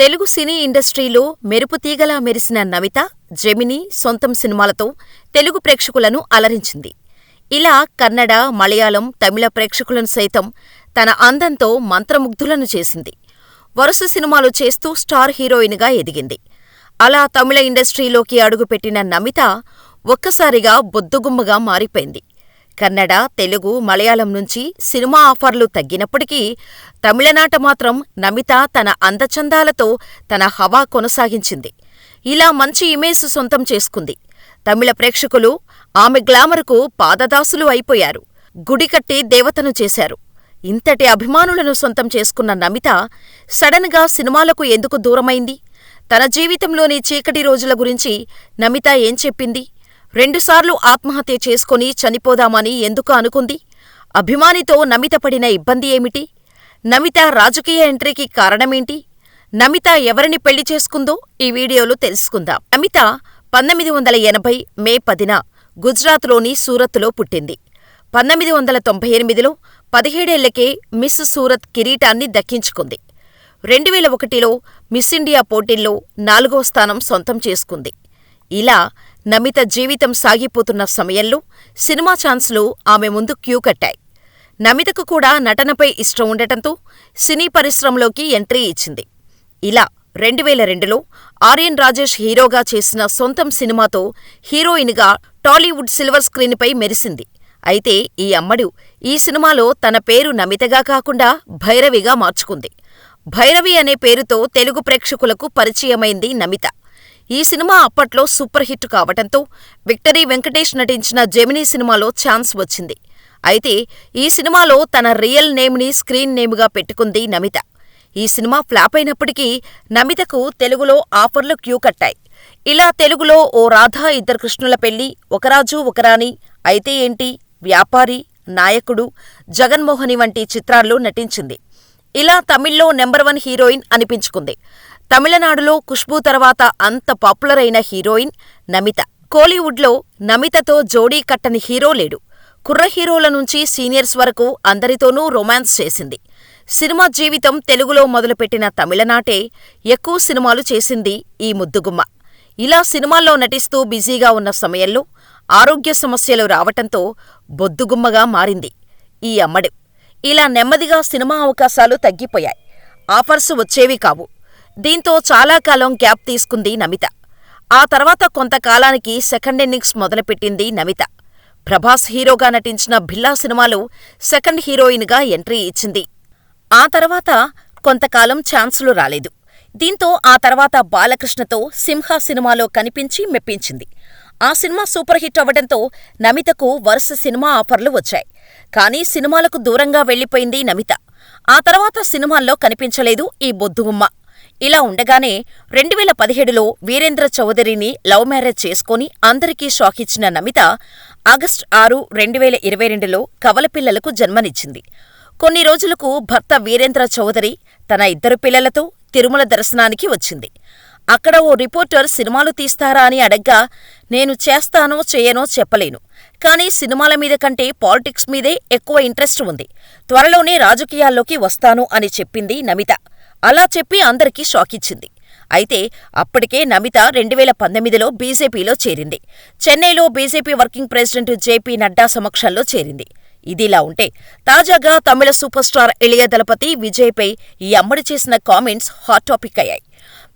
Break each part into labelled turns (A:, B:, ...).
A: తెలుగు సినీ ఇండస్ట్రీలో మెరుపుతీగలా మెరిసిన నమిత, జెమినీ సొంతం సినిమాలతో తెలుగు ప్రేక్షకులను అలరించింది. ఇలా కన్నడ, మలయాళం, తమిళ ప్రేక్షకులను సైతం తన అందంతో మంత్రముగ్ధులను చేసింది. వరుస సినిమాలు చేస్తూ స్టార్ హీరోయిన్గా ఎదిగింది. అలా తమిళ ఇండస్ట్రీలోకి అడుగుపెట్టిన నమిత ఒక్కసారిగా బొద్దుగుమ్మగా మారిపోయింది. కన్నడ, తెలుగు, మలయాళం నుంచి సినిమా ఆఫర్లు తగ్గినప్పటికీ తమిళనాట మాత్రం నమిత తన అందచందాలతో తన హవా కొనసాగించింది. ఇలా మంచి ఇమేజ్ సొంతం చేసుకుంది. తమిళ ప్రేక్షకులు ఆమె గ్లామరుకు పాదదాసులు అయిపోయారు. గుడికట్టి దేవతను చేశారు. ఇంతటి అభిమానులను సొంతం చేసుకున్న నమిత సడన్గా సినిమాలకు ఎందుకు దూరమైంది? తన జీవితంలోని చీకటి రోజుల గురించి నమిత ఏం చెప్పింది? రెండుసార్లు ఆత్మహత్య చేసుకొని చనిపోదామని ఎందుకు అనుకుంది? అభిమానితో నమిత పడిన ఇబ్బంది ఏమిటి? నమిత రాజకీయ ఎంట్రీకి కారణమేంటి? నమిత ఎవరిని పెళ్ళి చేసుకుందో ఈ వీడియోలో తెలుసుకుందాం. నమిత పంతొమ్మిది వందల ఎనభై మే పదిన గుజరాత్లోని సూరత్లో పుట్టింది. పంతొమ్మిది వందల తొంభై ఎనిమిదిలో పదిహేడేళ్ళకే మిస్ సూరత్ కిరీటాన్ని దక్కించుకుంది. రెండువేల ఒకటిలో మిస్ ఇండియా పోటీల్లో నాలుగో స్థానం సొంతం చేసుకుంది. ఇలా నమిత జీవితం సాగిపోతున్న సమయంలో సినిమా ఛాన్స్లు ఆమె ముందు క్యూ కట్టాయి. నమితకు కూడా నటనపై ఇష్టం ఉండటంతో సినీ పరిశ్రమలోకి ఎంట్రీ ఇచ్చింది. ఇలా రెండువేల రెండులో ఆర్యన్ రాజేష్ హీరోగా చేసిన సొంతం సినిమాతో హీరోయిన్గా టాలీవుడ్ సిల్వర్ స్క్రీన్ పై మెరిసింది. అయితే ఈ అమ్మడు ఈ సినిమాలో తన పేరు నమితగా కాకుండా భైరవిగా మార్చుకుంది. భైరవి అనే పేరుతో తెలుగు ప్రేక్షకులకు పరిచయమైంది నమిత. ఈ సినిమా అప్పట్లో సూపర్ హిట్ కావటంతో విక్టరీ వెంకటేష్ నటించిన జెమినీ సినిమాలో ఛాన్స్ వచ్చింది. అయితే ఈ సినిమాలో తన రియల్ నేమ్ని స్క్రీన్ నేమ్గా పెట్టుకుంది నమిత. ఈ సినిమా ఫ్లాప్ అయినప్పటికీ నమితకు తెలుగులో ఆఫర్లు క్యూ కట్టాయి. ఇలా తెలుగులో ఓ రాధా ఇద్దరు కృష్ణుల పెళ్ళి, ఒక రాజు అయితే ఏంటి, వ్యాపారి, నాయకుడు, జగన్మోహని వంటి చిత్రాల్లో నటించింది. ఇలా తమిళ్ళో నెంబర్ వన్ హీరోయిన్ అనిపించుకుంది. తమిళనాడులో ఖుష్బూ తర్వాత అంత పాపులర్ అయిన హీరోయిన్ నమిత. కోలీవుడ్లో నమితతో జోడీ కట్టని హీరో లేడు. కుర్ర హీరోల నుంచి సీనియర్స్ వరకు అందరితోనూ రొమాన్స్ చేసింది. సినిమా జీవితం తెలుగులో మొదలుపెట్టిన తమిళనాటే ఎక్కువ సినిమాలు చేసింది ఈ ముద్దుగుమ్మ. ఇలా సినిమాల్లో నటిస్తూ బిజీగా ఉన్న సమయంలో ఆరోగ్య సమస్యలు రావటంతో బొద్దుగుమ్మగా మారింది ఈ అమ్మడు. ఇలా నెమ్మదిగా సినిమా అవకాశాలు తగ్గిపోయాయి. ఆఫర్స్ వచ్చేవి కావు. దీంతో చాలా కాలం గ్యాప్ తీసుకుంది నమిత. ఆ తర్వాత కొంతకాలానికి సెకండ్ ఇన్నింగ్స్ మొదలుపెట్టింది నమిత. ప్రభాస్ హీరోగా నటించిన భిల్లా సినిమాలో సెకండ్ హీరోయిన్గా ఎంట్రీ ఇచ్చింది. ఆ తర్వాత కొంతకాలం ఛాన్సులు రాలేదు. దీంతో ఆ తర్వాత బాలకృష్ణతో సింహా సినిమాలో కనిపించి మెప్పించింది. ఆ సినిమా సూపర్ హిట్ అవ్వడంతో నమితకు వరుస సినిమా ఆఫర్లు వచ్చాయి. కానీ సినిమాలకు దూరంగా వెళ్ళిపోయింది నమిత. ఆ తర్వాత సినిమాల్లో కనిపించలేదు ఈ బొద్దుగుమ్మ. ఇలా ఉండగానే రెండువేల పదిహేడులో వీరేంద్ర చౌదరిని లవ్ మ్యారేజ్ చేసుకొని అందరికీ షాక్ ఇచ్చిన నమిత ఆగస్టు ఆరు రెండువేల ఇరవై రెండులో కవలపిల్లలకు జన్మనిచ్చింది. కొన్ని రోజులకు భర్త వీరేంద్ర చౌదరి తన ఇద్దరు పిల్లలతో తిరుమల దర్శనానికి వచ్చింది. అక్కడ ఓ రిపోర్టర్ సినిమాలు తీస్తారా అని అడగ్గా నేను చేస్తానో చేయనో చెప్పలేను. కానీ సినిమాల మీద కంటే పాలిటిక్స్ మీదే ఎక్కువ ఇంట్రెస్ట్ ఉంది. త్వరలోనే రాజకీయాల్లోకి వస్తాను అని చెప్పింది నమిత. అలా చెప్పి అందరికీ షాకిచ్చింది. అయితే అప్పటికే నమిత రెండువేల పంతొమ్మిదిలో బీజేపీలో చేరింది. చెన్నైలో BJP working president J P Nadda సమక్షంలో చేరింది. ఇదిలా ఉంటే తాజాగా తమిళ సూపర్ స్టార్ ఇళయ దళపతి విజయ్పై ఈ అమ్మడి చేసిన కామెంట్స్ హాట్ టాపిక్ అయ్యాయి.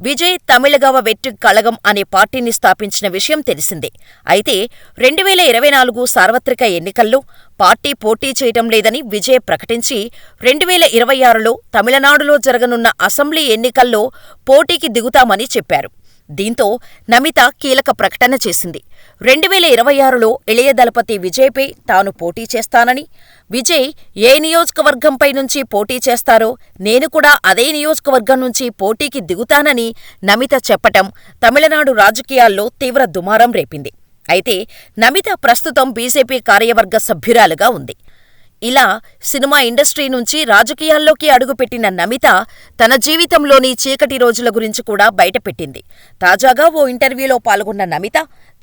A: విజయ్ తమిళగవ వెట్రి కళగం అనే పార్టీని స్థాపించిన విషయం తెలిసిందే. అయితే రెండువేల ఇరవై నాలుగు సార్వత్రిక ఎన్నికల్లో పార్టీ పోటీ చేయటం లేదని విజయ్ ప్రకటించి రెండువేల ఇరవై ఆరులో తమిళనాడులో జరగనున్న అసెంబ్లీ ఎన్నికల్లో పోటీకి దిగుతామని చెప్పారు. దీంతో నమిత కీలక ప్రకటన చేసింది. రెండువేల ఇరవై ఆరులో ఇళయ దళపతి విజయ్ పై తాను పోటీ చేస్తానని, విజయ్ ఏ నియోజకవర్గంపై నుంచి పోటీ చేస్తారో నేను కూడా అదే నియోజకవర్గం నుంచి పోటీకి దిగుతానని నమిత చెప్పటం తమిళనాడు రాజకీయాల్లో తీవ్ర దుమారం రేపింది. అయితే నమిత ప్రస్తుతం బీజేపీ కార్యవర్గ సభ్యురాలుగా ఉంది. ఇలా సినిమా ఇండస్ట్రీ నుంచి రాజకీయాల్లోకి అడుగుపెట్టిన నమిత తన జీవితంలోని చీకటి రోజుల గురించి కూడా బయటపెట్టింది. తాజాగా ఓ ఇంటర్వ్యూలో పాల్గొన్న నమిత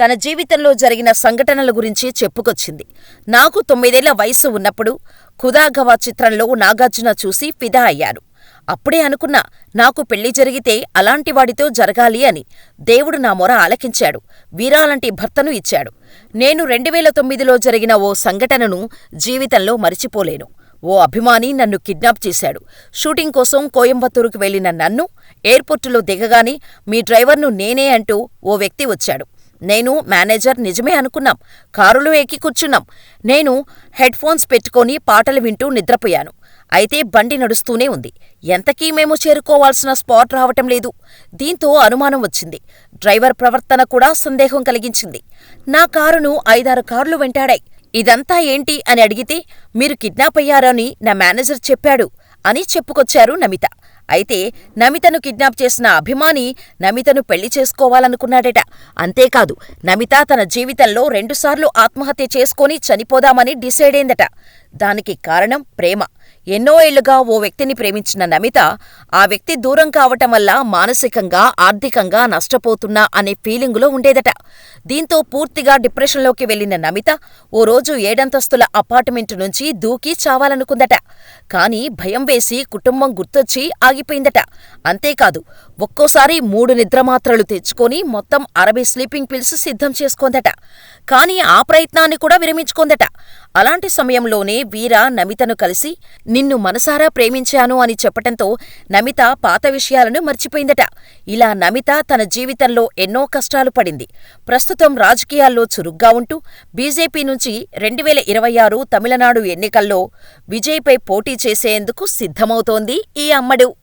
A: తన జీవితంలో జరిగిన సంఘటనల గురించి చెప్పుకొచ్చింది. నాకు తొమ్మిదేళ్ళ వయస్సు ఉన్నప్పుడు ఖుదాగవా చిత్రంలో నాగార్జున చూసి ఫిదా అయ్యాను. అప్పుడే అనుకున్నా నాకు పెళ్ళి జరిగితే అలాంటివాడితో జరగాలి అని. దేవుడు నా మొర ఆలకించాడు. వీరాలంటి భర్తను ఇచ్చాడు. నేను రెండువేల తొమ్మిదిలో జరిగిన ఓ సంఘటనను జీవితంలో మరిచిపోలేను. ఓ అభిమాని నన్ను కిడ్నాప్ చేశాడు. షూటింగ్ కోసం కోయంబత్తూరుకు వెళ్ళిన నన్ను ఎయిర్పోర్టులో దిగగానే మీ డ్రైవర్ను నేనే అంటూ ఓ వ్యక్తి వచ్చాడు. నేను, మేనేజర్ నిజమే అనుకున్నాం. కారులో ఎక్కి కూర్చున్నాం. నేను హెడ్ ఫోన్స్ పెట్టుకొని పాటలు వింటూ నిద్రపోయాను. అయితే బండి నడుస్తూనే ఉంది. ఎంతకీ మేము చేరుకోవాల్సిన స్పాట్ రావటం లేదు. దీంతో అనుమానం వచ్చింది. డ్రైవర్ ప్రవర్తన కూడా సందేహం కలిగించింది. నా కారును ఐదారు కార్లు వెంటాడాయి. ఇదంతా ఏంటి అని అడిగితే మీరు కిడ్నాప్ అయ్యారని నా మేనేజర్ చెప్పాడు అని చెప్పుకొచ్చారు నమిత. అయితే నమితను కిడ్నాప్ చేసిన అభిమాని నమితను పెళ్ళి చేసుకోవాలనుకున్నాడట. అంతేకాదు నమిత తన జీవితంలో రెండుసార్లు ఆత్మహత్య చేసుకొని చనిపోదామని డిసైడైందట. దానికి కారణం ప్రేమ. ఎన్నో ఏళ్ళుగా ఓ వ్యక్తిని ప్రేమించిన నమిత ఆ వ్యక్తి దూరం కావటం వల్ల మానసికంగా, ఆర్థికంగా నష్టపోతున్నా అనే ఫీలింగులో ఉండేదట. దీంతో పూర్తిగా డిప్రెషన్లోకి వెళ్ళిన నమిత ఓ రోజు ఏడంతస్తుల అపార్ట్మెంటు నుంచి దూకి చావాలనుకుందట. కాని భయం వేసి కుటుంబం గుర్తొచ్చి ఆగిపోయిందట. అంతేకాదు ఒక్కోసారి మూడు నిద్రమాత్రలు తెచ్చుకొని మొత్తం అరవై స్లీపింగ్ పిల్స్ సిద్ధం చేసుకుందట కాని ఆ ప్రయత్నాన్ని కూడా విరమించుకుందట అలాంటి సమయంలోనే వీర నమితను కలిసి నిన్ను మనసారా ప్రేమించాను అని చెప్పటంతో నమిత పాత విషయాలను మర్చిపోయిందట. ఇలా నమిత తన జీవితంలో ఎన్నో కష్టాలు పడింది. ప్రస్తుతం రాజకీయాల్లో చురుగ్గా ఉంటూ బీజేపీ నుంచి రెండువేల ఇరవై ఆరు తమిళనాడు ఎన్నికల్లో విజయ్పై పోటీ చేసేందుకు సిద్ధమవుతోంది ఈ అమ్మడు.